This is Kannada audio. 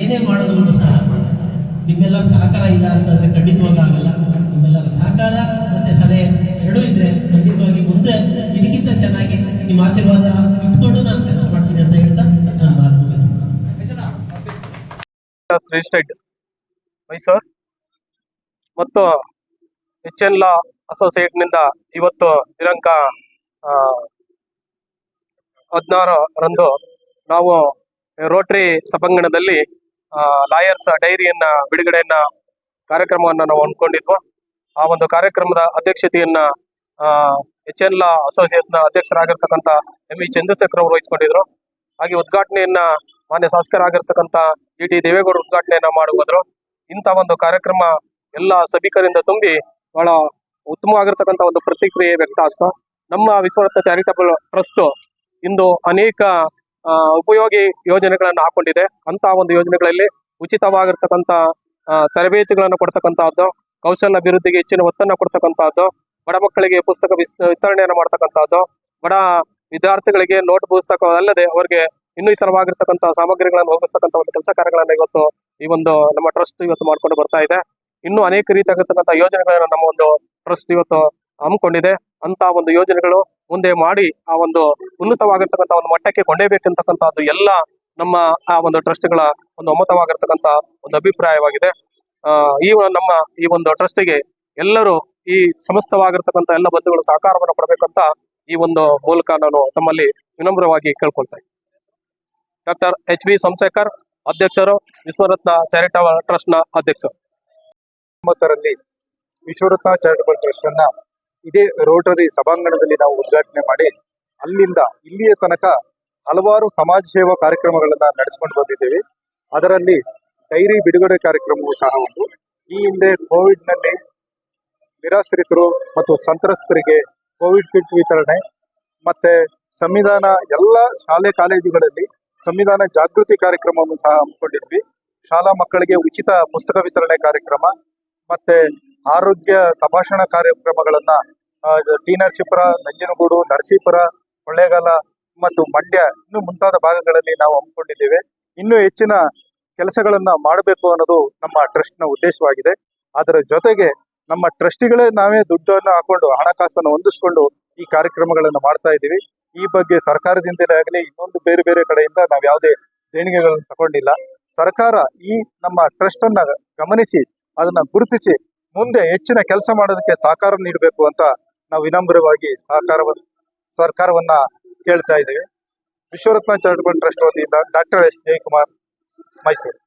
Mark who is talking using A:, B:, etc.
A: ಏನೇ ಮಾಡಿದ್ರು ಸಹ ನಿಮ್ಮೆಲ್ಲರ ಸಹಕಾರ ಇಲ್ಲ ಅಂತಂದ್ರೆ ಖಂಡಿತವಾಗ ಆಗಲ್ಲ. ನಿಮ್ಮೆಲ್ಲರ ಸಹಕಾರ ಮತ್ತೆ ಸಲಹೆ ಎರಡೂ ಇದ್ರೆ ಖಂಡಿತವಾಗಿ ಮುಂದೆ ಇದಕ್ಕಿಂತ ಚೆನ್ನಾಗಿ ನಿಮ್ಮ ಆಶೀರ್ವಾದ ಇಟ್ಕೊಂಡು ನಾನು ಕೆಲಸ ಮಾಡ್ತೀನಿ ಅಂತ ಹೇಳ್ತಾ ನಾನು ಮಾತು ಮುಗಿಸ್ತೀನಿ.
B: ಮೈಸೂರು. ಮತ್ತು ಎಚ್ ಎನ್ ಲಾ ಅಸೋಸಿಯೇಟ್ನಿಂದ ಇವತ್ತು ದಿನಾಂಕ ಹದಿನಾರರಂದು ನಾವು ರೋಟರಿ ಸಭಾಂಗಣದಲ್ಲಿ ಲಾಯರ್ಸ್ ಡೈರಿಯನ್ನ, ಬಿಡುಗಡೆಯನ್ನ ಕಾರ್ಯಕ್ರಮವನ್ನು ನಾವು ಅಂದ್ಕೊಂಡಿದ್ವು ಆ ಒಂದು ಕಾರ್ಯಕ್ರಮದ ಅಧ್ಯಕ್ಷತೆಯನ್ನ ಎಚ್ ಎನ್ ಲಾ ಅಸೋಸಿಯೇಟ್ನ ಅಧ್ಯಕ್ಷರಾಗಿರ್ತಕ್ಕಂಥ ಎಂ ಇ ಚಂದ್ರಶೇಖರ್ ಅವರು ವಹಿಸ್ಕೊಂಡಿದ್ರು. ಹಾಗೆ ಉದ್ಘಾಟನೆಯನ್ನ ಮಾನ್ಯ ಶಾಸಕರಾಗಿರ್ತಕ್ಕಂಥ ಜಿ ಡಿ ದೇವೇಗೌಡ ಉದ್ಘಾಟನೆಯನ್ನ ಮಾಡಿ ಹೋದ್ರು. ಇಂಥ ಒಂದು ಕಾರ್ಯಕ್ರಮ ಎಲ್ಲ ಸಭಿಕರಿಂದ ತುಂಬಿ ಬಹಳ ಉತ್ತಮವಾಗಿರ್ತಕ್ಕಂಥ ಒಂದು ಪ್ರತಿಕ್ರಿಯೆ ವ್ಯಕ್ತ ಆಗ್ತಾ. ನಮ್ಮ ವಿಶ್ವರತ್ನ ಚಾರಿಟಬಲ್ ಟ್ರಸ್ಟ್ ಇಂದು ಅನೇಕ ಉಪಯೋಗಿ ಯೋಜನೆಗಳನ್ನು ಹಾಕೊಂಡಿದೆ. ಅಂತ ಒಂದು ಯೋಜನೆಗಳಲ್ಲಿ ಉಚಿತವಾಗಿರ್ತಕ್ಕಂಥ ತರಬೇತಿಗಳನ್ನು ಕೊಡ್ತಕ್ಕಂತಹದ್ದು ಕೌಶಲ್ಯ ಅಭಿವೃದ್ಧಿಗೆ ಹೆಚ್ಚಿನ ಒತ್ತನ್ನು ಕೊಡ್ತಕ್ಕಂತಹದ್ದು ಬಡ ಮಕ್ಕಳಿಗೆ ಪುಸ್ತಕ ವಿತರಣೆಯನ್ನು ಮಾಡ್ತಕ್ಕಂತಹದ್ದು ಬಡ ವಿದ್ಯಾರ್ಥಿಗಳಿಗೆ ನೋಟ್ ಪುಸ್ತಕ ಅಲ್ಲದೆ ಅವರಿಗೆ ಇನ್ನೂ ಇತರವಾಗಿರ್ತಕ್ಕಂಥ ಸಾಮಗ್ರಿಗಳನ್ನು ಒದಗಿಸ್ತಕ್ಕಂಥ ಒಂದು ಕೆಲಸ ಕಾರ್ಯಗಳನ್ನು ಇವತ್ತು ಈ ಒಂದು ನಮ್ಮ ಟ್ರಸ್ಟ್ ಇವತ್ತು ಮಾಡ್ಕೊಂಡು ಬರ್ತಾ ಇದೆ. ಇನ್ನೂ ಅನೇಕ ರೀತಿಯಾಗಿರ್ತಕ್ಕಂಥ ಯೋಜನೆಗಳನ್ನು ನಮ್ಮ ಒಂದು ಟ್ರಸ್ಟ್ ಇವತ್ತು ಹಮ್ಮಿಕೊಂಡಿದೆ. ಅಂತ ಒಂದು ಯೋಜನೆಗಳು ಮುಂದೆ ಮಾಡಿ ಆ ಒಂದು ಉನ್ನತವಾಗಿರ್ತಕ್ಕಂಥ ಒಂದು ಮಟ್ಟಕ್ಕೆ ಕೊಂಡೊಯ್ಬೇಕಂತಕ್ಕಂಥದ್ದು ಎಲ್ಲ ನಮ್ಮ ಆ ಒಂದು ಟ್ರಸ್ಟ್ಗಳ ಒಂದು ಒಮ್ಮತವಾಗಿರ್ತಕ್ಕಂಥ ಒಂದು ಅಭಿಪ್ರಾಯವಾಗಿದೆ. ಈ ನಮ್ಮ ಈ ಒಂದು ಟ್ರಸ್ಟಿಗೆ ಎಲ್ಲರೂ ಈ ಸಮಸ್ತವಾಗಿರ್ತಕ್ಕಂಥ ಎಲ್ಲ ಬಂಧುಗಳು ಸಹಕಾರವನ್ನು ಕೊಡಬೇಕಂತ ಈ ಒಂದು ಮೂಲಕ ನಾನು ತಮ್ಮಲ್ಲಿ ವಿನಮ್ರವಾಗಿ ಕೇಳ್ಕೊಳ್ತಾ ಡಾಕ್ಟರ್ ಎಚ್ ಬಿ ಸೋಮಶೇಖರ್ ಅಧ್ಯಕ್ಷರು ವಿಶ್ವರತ್ನ ಚಾರಿಟಬಲ್ ಟ್ರಸ್ಟ್ನ ಅಧ್ಯಕ್ಷರು.
C: ಒಂಬತ್ತರಲ್ಲಿ ವಿಶ್ವರತ್ನ ಚಾರಿಟಬಲ್ ಟ್ರಸ್ಟ್ ಅನ್ನ ಇದೇ ರೋಟರಿ ಸಭಾಂಗಣದಲ್ಲಿ ನಾವು ಉದ್ಘಾಟನೆ ಮಾಡಿ ಅಲ್ಲಿಂದ ಇಲ್ಲಿಯ ತನಕ ಹಲವಾರು ಸಮಾಜ ಸೇವಾ ಕಾರ್ಯಕ್ರಮಗಳನ್ನ ನಡೆಸ್ಕೊಂಡು ಬಂದಿದ್ದೇವೆ. ಅದರಲ್ಲಿ ಡೈರಿ ಬಿಡುಗಡೆ ಕಾರ್ಯಕ್ರಮವೂ ಸಹ ಒಂದು ಈ ಹಿಂದೆ ಕೋವಿಡ್ನಲ್ಲಿ ನಿರಾಶ್ರಿತರು ಮತ್ತು ಸಂತ್ರಸ್ತರಿಗೆ ಕೋವಿಡ್ ಕಿಟ್ ವಿತರಣೆ ಮತ್ತೆ ಸಂವಿಧಾನ ಎಲ್ಲ ಶಾಲೆ ಕಾಲೇಜುಗಳಲ್ಲಿ ಸಂವಿಧಾನ ಜಾಗೃತಿ ಕಾರ್ಯಕ್ರಮವನ್ನು ಸಹ ಹಮ್ಮಿಕೊಂಡಿದ್ವಿ. ಶಾಲಾ ಮಕ್ಕಳಿಗೆ ಉಚಿತ ಪುಸ್ತಕ ವಿತರಣೆ ಕಾರ್ಯಕ್ರಮ ಮತ್ತೆ ಆರೋಗ್ಯ ತಪಾಸಣಾ ಕಾರ್ಯಕ್ರಮಗಳನ್ನ ಟಿ ನರಸೀಪುರ, ನಂಜನಗೂಡು, ನರಸೀಪುರ, ಕೊಳ್ಳೇಗಾಲ ಮತ್ತು ಮಂಡ್ಯ ಇನ್ನು ಮುಂತಾದ ಭಾಗಗಳಲ್ಲಿ ನಾವು ಹಮ್ಮಿಕೊಂಡಿದ್ದೇವೆ. ಇನ್ನೂ ಹೆಚ್ಚಿನ ಕೆಲಸಗಳನ್ನ ಮಾಡಬೇಕು ಅನ್ನೋದು ನಮ್ಮ ಟ್ರಸ್ಟ್ನ ಉದ್ದೇಶವಾಗಿದೆ. ಅದರ ಜೊತೆಗೆ ನಮ್ಮ ಟ್ರಸ್ಟಿಗಳೇ ನಾವೇ ದುಡ್ಡನ್ನು ಹಾಕೊಂಡು ಹಣಕಾಸನ್ನು ಹೊಂದಿಸ್ಕೊಂಡು ಈ ಕಾರ್ಯಕ್ರಮಗಳನ್ನು ಮಾಡ್ತಾ ಇದ್ದೀವಿ. ಈ ಬಗ್ಗೆ ಸರ್ಕಾರದಿಂದಲೇ ಆಗಲಿ, ಇನ್ನೊಂದು ಬೇರೆ ಬೇರೆ ಕಡೆಯಿಂದ ನಾವು ಯಾವುದೇ ದೇಣಿಗೆಗಳನ್ನು ತಗೊಂಡಿಲ್ಲ. ಸರ್ಕಾರ ಈ ನಮ್ಮ ಟ್ರಸ್ಟ್ ಅನ್ನ ಗಮನಿಸಿ, ಅದನ್ನ ಗುರುತಿಸಿ ಮುಂದೆ ಹೆಚ್ಚಿನ ಕೆಲಸ ಮಾಡೋದಕ್ಕೆ ಸಹಕಾರ ನೀಡಬೇಕು ಅಂತ ನಾವು ವಿನಮ್ರವಾಗಿ ಸಹಕಾರವನ್ನು ಸರ್ಕಾರವನ್ನ ಕೇಳ್ತಾ ಇದ್ದೀವಿ. ವಿಶ್ವರತ್ನ ಚಾರಿಟಬಲ್ ಟ್ರಸ್ಟ್ ವತಿಯಿಂದ ಡಾಕ್ಟರ್ ಎಸ್. ಜಯಕುಮಾರ್ ಮೈಸೂರು.